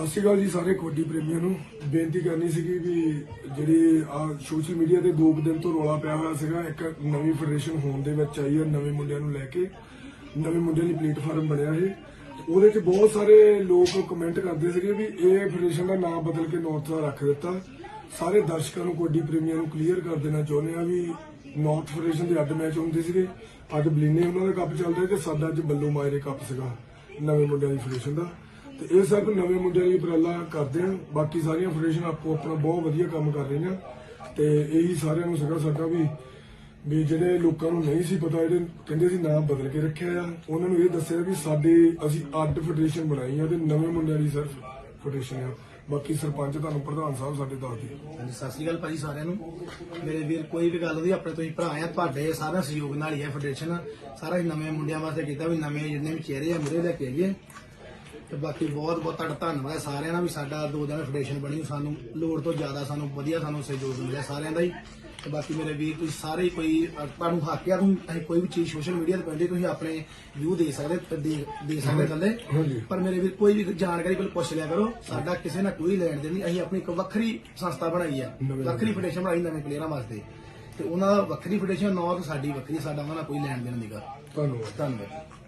ਸਤਿ ਸ਼੍ਰੀ ਅਕਾਲ ਜੀ ਸਾਰੇ ਕਬੱਡੀ ਪ੍ਰੇਮੀਆਂ ਨੂੰ। ਬੇਨਤੀ ਕਰਨੀ ਸੀਗੀ ਵੀ ਜਿਹੜੀ ਆ ਸੋਸ਼ਲ ਮੀਡੀਆ ਤੇ ਦੋ ਦਿਨ ਤੋਂ ਰੌਲਾ ਪਿਆ ਹੋਇਆ ਸੀਗਾ, ਇੱਕ ਨਵੀਂ ਫੈਡਰੇਸ਼ਨ ਹੋਣ ਦੇ ਵਿੱਚ ਆਈ ਹੈ ਨਵੇਂ ਮੁੰਡਿਆਂ ਨੂੰ ਲੈ ਕੇ। ਨਵੇਂ ਮੁੰਡਿਆਂ ਲਈ ਪਲੇਟਫਾਰਮ ਬਣਿਆ ਇਹ। ਉਹਦੇ 'ਚ ਬਹੁਤ ਸਾਰੇ ਲੋਕ ਕਮੈਂਟ ਕਰਦੇ ਸੀਗੇ ਵੀ ਇਹ ਫੈਡਰੇਸ਼ਨ ਦਾ ਨਾਮ ਬਦਲ ਕੇ ਨਾਰਥ ਦਾ ਰੱਖ ਦਿੱਤਾ। ਸਾਰੇ ਦਰਸ਼ਕਾਂ ਨੂੰ, ਕਬੱਡੀ ਪ੍ਰੇਮੀਆਂ ਨੂੰ ਕਲੀਅਰ ਕਰ ਦੇਣਾ ਚਾਹੁੰਦੇ ਆ ਵੀ ਨਾਰਥ ਫੈਡਰੇਸ਼ਨ ਦੇ ਅੱਡ ਮੈਚ ਹੁੰਦੇ ਸੀਗੇ। ਅੱਜ ਬਲੀਨੇ ਉਹਨਾਂ ਦਾ ਕੱਪ ਚੱਲਦਾ ਤੇ ਸਾਡਾ ਅੱਜ ਬੱਲੂ ਮਾਇਰੇ ਕੱਪ ਸੀਗਾ ਨਵੇਂ ਮੁੰਡਿਆਂ ਦੀ ਫੈਡਰੇਸ਼ਨ ਦਾ। ਤੇ ਇਹ ਸਭ ਨਵੇਂ ਮੁੰਡਿਆਂ ਲਈ ਉਪਰਾਲਾ ਕਰਦੇ ਆ ਬਾਕੀ ਸਾਰੀਆਂ ਫੈਡਰੇਸ਼ਨ ਆਪੋ ਆਪਣਾ ਬਹੁਤ ਵਧੀਆ ਕੰਮ ਕਰ ਰਹੀਆਂ। ਤੇ ਇਹੀ ਸਾਰਿਆਂ ਨੂੰ ਸੀਗਾ ਸਾਡਾ ਵੀ ਵੀ ਜਿਹੜੇ ਲੋਕਾਂ ਨੂੰ ਨਹੀਂ ਸੀ ਪਤਾ, ਜਿਹੜੇ ਕਹਿੰਦੇ ਸੀ ਨਾਮ ਬਦਲ ਕੇ ਰੱਖਿਆ ਆ, ਉਹਨਾਂ ਨੂੰ ਇਹ ਦੱਸਿਆ ਵੀ ਸਾਡੇ ਅਸੀਂ ਅੱਡ ਫੈਡਰੇਸ਼ਨ ਬਣਾਈ ਆ ਤੇ ਨਵੇਂ ਮੁੰਡਿਆਂ ਦੀ ਸਿਰਫ ਫੈਡਰੇਸ਼ਨ ਆ। ਬਾਕੀ ਸਰਪੰਚ ਤੁਹਾਨੂੰ ਪ੍ਰਧਾਨ ਸਾਹਿਬ ਸਾਡੇ ਦੱਸਦੇ ਹਾਂਜੀ, ਸਤਿ ਸ਼੍ਰੀ ਅਕਾਲ ਭਾਜੀ ਸਾਰਿਆਂ ਨੂੰ। ਮੇਰੇ ਵੀਰ, ਕੋਈ ਵੀ ਗੱਲ ਹੁੰਦੀ ਆਪਣੇ ਤੁਸੀਂ ਭਰਾ ਆ, ਤੁਹਾਡੇ ਸਾਰਾ ਸਹਿਯੋਗ ਨਾਲ ਹੀ ਹੈ ਫੈਡਰੇਸ਼ਨ ਸਾਰਾ ਹੀ ਨਵੇਂ ਮੁੰਡਿਆਂ ਵਾਸਤੇ ਕੀਤਾ ਵੀ ਨਵੇਂ ਜਿੰਨੇ ਵੀ ਚਿਹਰੇ ਆ ਮੁਰੇ ਲੈ ਕੇ ਆਈਏ। ਤੇ ਬਾਕੀ ਬਹੁਤ ਬਹੁਤ ਤੁਹਾਡਾ ਧੰਨਵਾਦ ਹੈ। ਸਾਰਿਆਂ ਦਾ ਵੀ ਸਾਡਾ ਦੋ ਦਿਨ ਫੈਡਰੇਸ਼ਨ ਬਣੀ। ਸਾਨੂੰ ਲੋੜ ਤੋਂ ਜ਼ਿਆਦਾ ਸਾਨੂੰ ਵਧੀਆ ਸਾਨੂੰ ਸਹਿਯੋਗ ਮਿਲਿਆ ਸਾਰਿਆਂ ਦਾ ਹੀ। ਤੇ ਬਾਕੀ ਮੇਰੇ ਵੀਰ ਤੁਸੀਂ ਸਾਰੇ ਹੀ ਕੋਈ ਤੁਹਾਨੂੰ ਹੱਕ ਆ ਤੁਸੀਂ ਅਸੀਂ ਕੋਈ ਵੀ ਚੀਜ਼ ਸੋਸ਼ਲ ਮੀਡੀਆ ਤੇ ਪੈਂਦੇ ਤੁਸੀਂ ਆਪਣੇ ਵਿਊ ਦੇ ਸਕਦੇ ਤੇ ਦੇ ਦੇ ਸਕਦੇ ਥੱਲੇ। ਪਰ ਮੇਰੇ ਵੀਰ ਕੋਈ ਵੀ ਜਾਣਕਾਰੀ ਕੋਲ ਪੁੱਛ ਲਿਆ ਕਰੋ ਸਾਡਾ ਕਿਸੇ ਨਾਲ ਕੋਈ ਲੈਣ ਦੇਣ ਨਹੀਂ। ਅਸੀਂ ਆਪਣੀ ਇੱਕ ਵੱਖਰੀ ਸੰਸਥਾ ਬਣਾਈ ਹੈ ਨਵੇਂ ਵੱਖਰੀ ਫੈਡਰੇਸ਼ਨ ਬਣਾਈ ਨਵੇਂ ਪਲੇਅਰਾਂ ਵਾਸਤੇ ਤੇ। ਉਹਨਾਂ ਦਾ ਵੱਖਰੀ ਫੈਡਰੇਸ਼ਨ ਨੌਰ ਸਾਡੀ ਵੱਖਰੀ ਸਾਡਾ ਉਹਨਾਂ ਨਾਲ ਕੋਈ ਲੈਣ ਦੇਣ ਨਹੀਂਗਾ ਧੰਨਵਾਦ। ਧੰਨਵਾਦ।